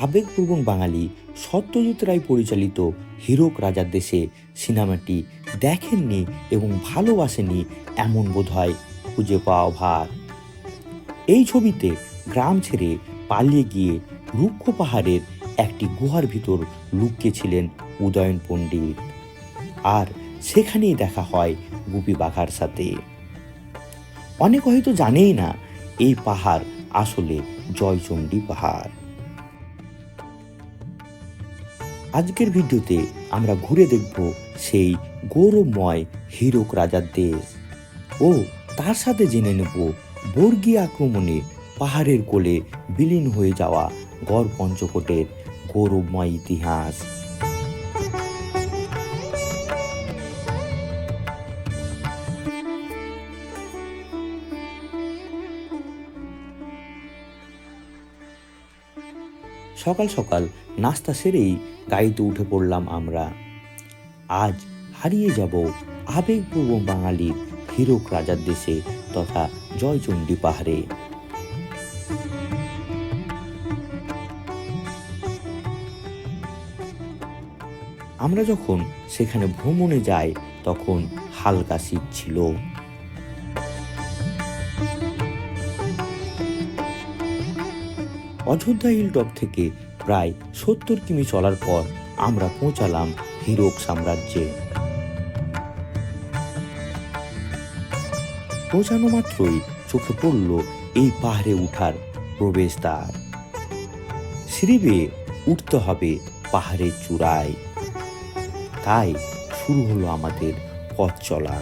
আবেগপ্রবণ বাঙালি সত্যজিৎ রায় পরিচালিত হীরক রাজার দেশে সিনেমাটি দেখেননি এবং ভালোবাসেনি এমন বোধ হয় খুঁজে পাওয়া ভার। এই ছবিতে গ্রাম ছেড়ে পালিয়ে গিয়ে রুক্ষ পাহাড়ের একটি গুহার ভিতর লুকিয়েছিলেন উদয়ন পণ্ডিত। আর সেখানেই দেখা হয় গুপি বাঘার সাথে। অনেক হয়তো জানেই না, এই পাহাড় আসলে জয়চণ্ডী পাহাড়। আজকের ভিডিওতে আমরা ঘুরে দেখব সেই গৌরবময় হিরক রাজার দেশ। ও তার সাথে জেনে নেব বর্গী আক্রমণে পাহাড়ের কোলে বিলীন হয়ে যাওয়া গড় পঞ্চকোটের গৌরবময় ইতিহাস। সকাল সকাল নাস্তা সেরেই গাড়িতে উঠে পড়লাম আমরা। আজ হারিয়ে যাব আবেগপূর্ব বাঙালির হীরক রাজার দেশে তথা জয়চণ্ডী পাহাড়ে। আমরা যখন সেখানে ভ্রমণে যাই, তখন হালকা শীত ছিল। অযোধ্যা হিল টপ থেকে প্রায় সত্তর কিমি চলার পর আমরা পৌঁছালাম হিরক সাম্রাজ্যে। পৌঁছানো মাত্রই চোখে পড়ল এই পাহাড়ে উঠার প্রবেশদ্বার। সিঁড়ি উঠতে হবে পাহাড়ের চূড়ায়। তাই শুরু হলো আমাদের পথ চলা।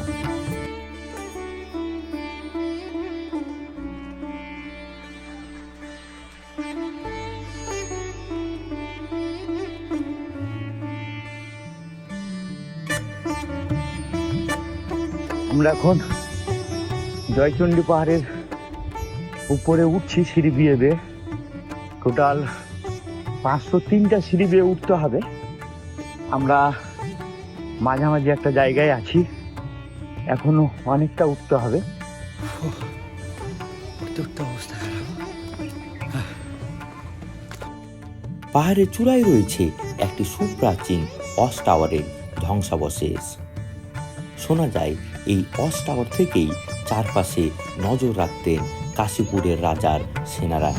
আমরা এখন জয়চণ্ডী পাহাড়ের উপরে উঠছি সিঁড়ি বিয়ে বেয়ে। টোটাল পাঁচশো তিনটা সিঁড়ি বেয়ে উঠতে হবে। আমরা মাঝামাঝি একটা জায়গায় আছি। এখনও অনেকটা উঠতে হবে। পাহাড়ের চূড়ায় রয়েছে একটি সুপ্রাচীন অস টাওয়ারের ধ্বংসাবশেষ। শোনা যায়, এই অস টাওয়ার থেকেই চারপাশে নজর রাখতেন কাশীপুরের রাজার সেনারা।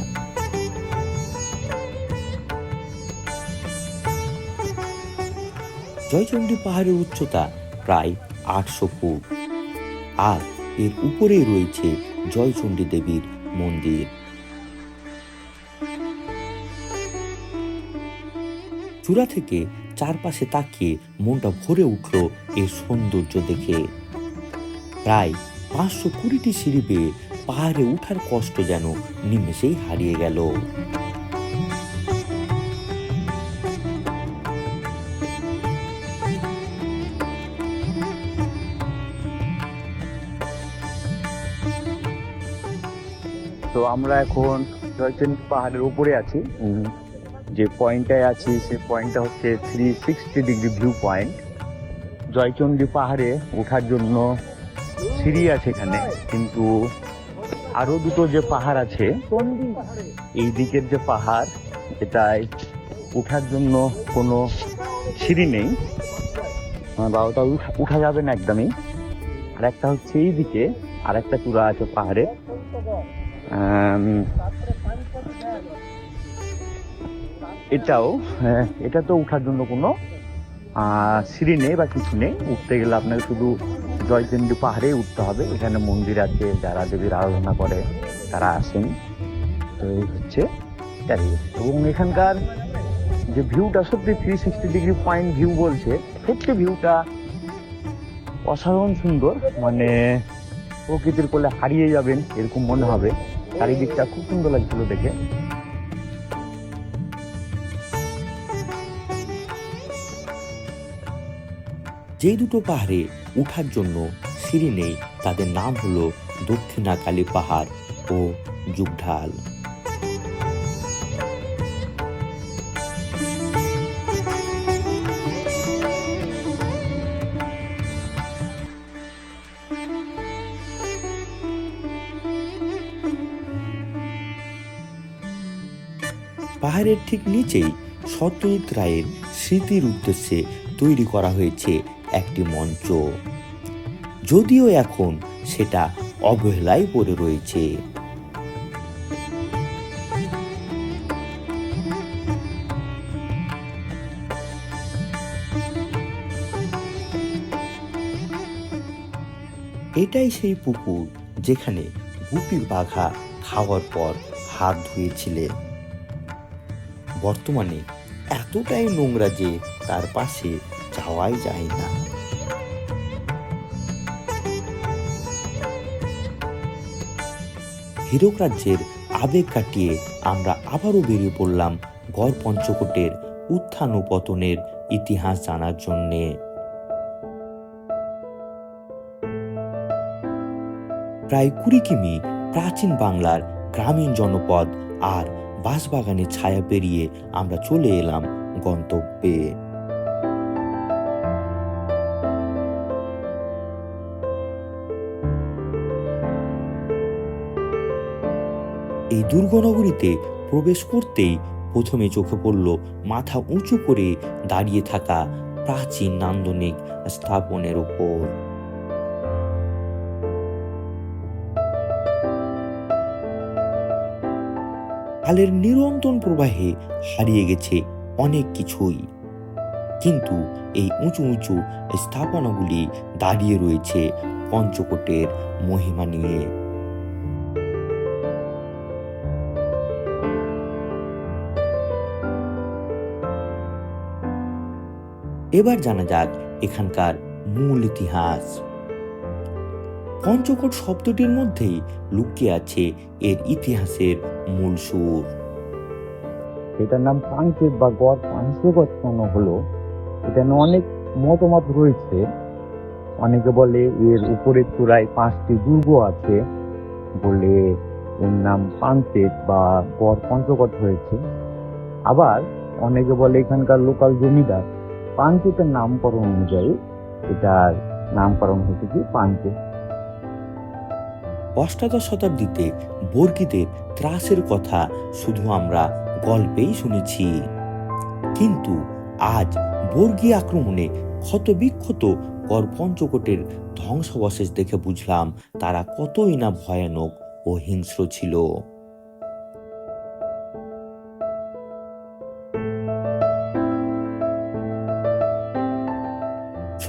জয়চণ্ডী পাহাড়ের উচ্চতা প্রায় আটশো ফুট। আর এর উপরেই রয়েছে জয়চণ্ডী দেবীর মন্দির। চূড়া থেকে চারপাশে তাকিয়ে মনটা ভরে উঠল এর সৌন্দর্য দেখে। প্রায় পাঁচশো কুড়িটি সিঁড়ি বেয়ে পাহাড়ে উঠার কষ্ট যেন নিমেষেই হারিয়ে গেল। তো আমরা এখন জয়চণ্ডী পাহাড়ের উপরে আছি। উম, যে পয়েন্টটায় আছি, সে পয়েন্টটা হচ্ছে three sixty degree view point Joychandi পাহাড়ে ওঠার জন্য সিঁড়ি আছে এখানে, কিন্তু আরও দুটো যে পাহাড় আছে, এই দিকের যে পাহাড়, এটায় ওঠার জন্য কোনো সিঁড়ি নেই। বাবাটা উঠা- যাবে না একদমই। আর একটা হচ্ছে এই দিকে, আর একটা চূড়া আছে পাহাড়ে। এটাও হ্যাঁ, এটা তো উঠার জন্য কোনো সিঁড়ি নেই বা কিছু নেই। উঠতে গেলে আপনাকে শুধু জয়চন্ডী পাহাড়েই উঠতে হবে। এখানে মন্দির আছে যারা দেবীর আরাধনা করে তারা আসেন। তো এই হচ্ছে। এবং এখানকার যে ভিউটা সত্যি three sixty degree point view বলছে সত্যি ভিউটা অসাধারণ সুন্দর। মানে প্রকৃতির কোলে হারিয়ে যাবেন এরকম মনে হবে। চারিদিকটা খুব সুন্দর লাগছিল দেখে। যেই দুটো পাহাড়ে উঠার জন্য সিঁড়ি নেই, তাদের নাম হলো দক্ষিণাকালী পাহাড় ও যুগঢাল। পাহাড়ের ঠিক নিচেই সত্যজিৎ রায়ের স্মৃতির উদ্দেশ্যে তৈরি করা হয়েছে একটি মঞ্চ। যদিও এখন সেটা অবহেলায় পড়ে রয়েছে। এটাই সেই পুকুর যেখানে গুপি বাঘা খাওয়ার পর হাত ধুয়েছিলেন। বর্তমানে এতটাই নোংরা যে তার পাশে যাওয়াই যায় না। হীরক রাজ্যের আবেগ কাটিয়ে আমরা আবারও বেরিয়ে পড়লাম গড় পঞ্চকোটের উত্থান ও পতনের ইতিহাস জানার জন্যে। প্রায় কুড়ি কিমি প্রাচীন বাংলার গ্রামীণ জনপদ আর বাঁশবাগানের ছায়া পেরিয়ে আমরা চলে এলাম গন্তব্যে। দুর্গনগরীতে প্রবেশ করতেই প্রথমে চোখে পড়ল মাথা উঁচু করে দাঁড়িয়ে থাকা প্রাচীন নান্দনিক স্থাপনের ওপর কালের নিরন্তন প্রবাহে হারিয়ে গেছে অনেক কিছুই। কিন্তু এই উঁচু উঁচু স্থাপনাগুলি দাঁড়িয়ে রয়েছে পঞ্চকোটের মহিমা নিয়ে। এবার জানা যাক এখানকার মূল ইতিহাস। পঞ্চকোট শব্দটির মধ্যেই লুকিয়ে আছে এর ইতিহাসের মূল সুর। এটার নাম পাঞ্চেত বা গড় পাঞ্চগত কেন হলো এটা নিয়ে অনেক মতামত রয়েছে। অনেকে বলে এর উপরের চূড়ায় পাঁচটি দুর্গ আছে, বলে এর নাম পাঞ্চেত বা গড় পঞ্চগত হয়েছে। আবার অনেকে বলে এখানকার লোকাল জমিদার পাঞ্চেতের নামকরণ অনুযায়ী এটার নামকরণ হয়েছে কি? অষ্টাদশ শতাব্দীতে বর্গীদের ত্রাসের কথা শুধু আমরা গল্পেই শুনেছি। কিন্তু আজ বর্গী আক্রমণে ক্ষতবিক্ষত কর পঞ্চকোটের ধ্বংসাবশেষ দেখে বুঝলাম তারা কতই না ভয়ানক ও হিংস্র ছিল।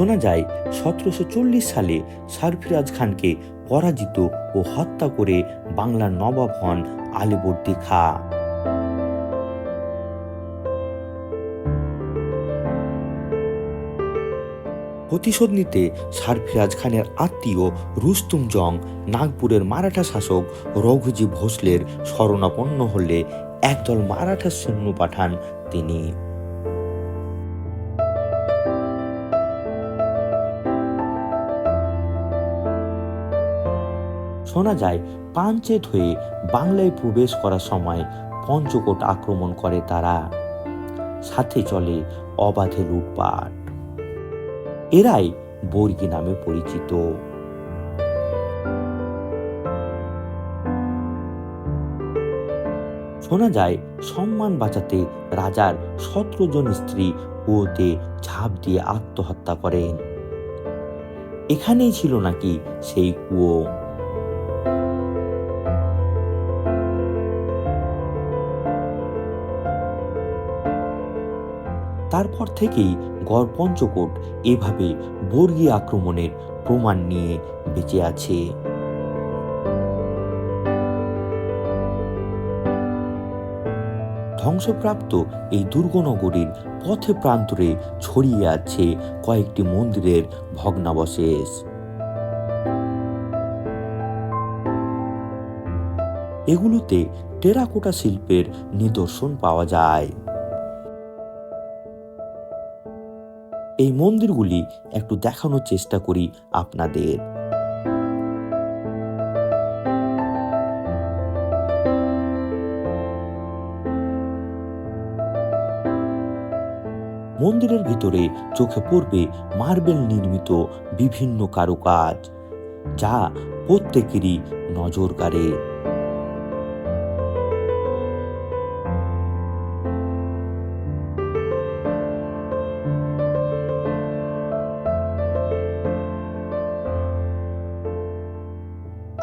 শোনা যায়, সতেরোশো চল্লিশ সালে সারফিরাজ খানকে পরাজিত ও হত্যা করে বাংলার নবাব হন আলীবর্দী খা। প্রতিশোধ নিতে সারফিরাজ খানের আত্মীয় রুস্তুম জং, নাগপুরের মারাঠা শাসক রঘুজি ভোসলের শরণাপন্ন হলে একদল মারাঠা সৈন্য পাঠান তিনি। শোনা যায়, পাঞ্চেত হয়ে বাংলায় প্রবেশ করার সময় পঞ্চকোট আক্রমণ করে তারা। সাথে চলে অবাধে লুটপাট। এরাই বর্গী নামে পরিচিত। শোনা যায়, সম্মান বাঁচাতে রাজার সতেরো জন স্ত্রী কুয়োতে ঝাঁপ দিয়ে আত্মহত্যা করেন। এখানেই ছিল নাকি সেই কুয়ো? তারপর থেকেই গড় পঞ্চকোট এভাবে বর্গী আক্রমণের প্রমাণ নিয়ে বেঁচে আছে। ধ্বংসপ্রাপ্ত এই দুর্গনগরীর পথে প্রান্তরে ছড়িয়ে আছে কয়েকটি মন্দিরের ভগ্নাবশেষ। এগুলোতে টেরাকোটা শিল্পের নিদর্শন পাওয়া যায়। এই মন্দিরগুলি একটু দেখানোর চেষ্টা করি আপনাদের। মন্দিরের ভিতরে চোখে পড়বে মার্বেল নির্মিত বিভিন্ন কারুকাজ, যা প্রত্যেকেরই নজর কাড়ে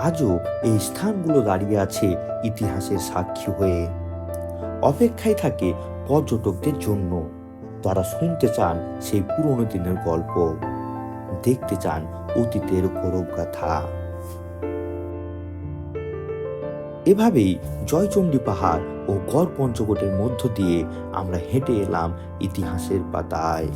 আজও এই স্থানগুলো দাঁড়িয়ে আছে ইতিহাসের সাক্ষী হয়ে। অপেক্ষায় থাকে পর্যটকদের জন্য। তারা শুনতে চান সেই পুরনো দিনের গল্প। দেখতে চান অতীতের গৌরব গাথা এভাবেই জয়চণ্ডী পাহাড় ও গড় পঞ্চকোটের মধ্য দিয়ে আমরা হেঁটে এলাম ইতিহাসের পাতায়।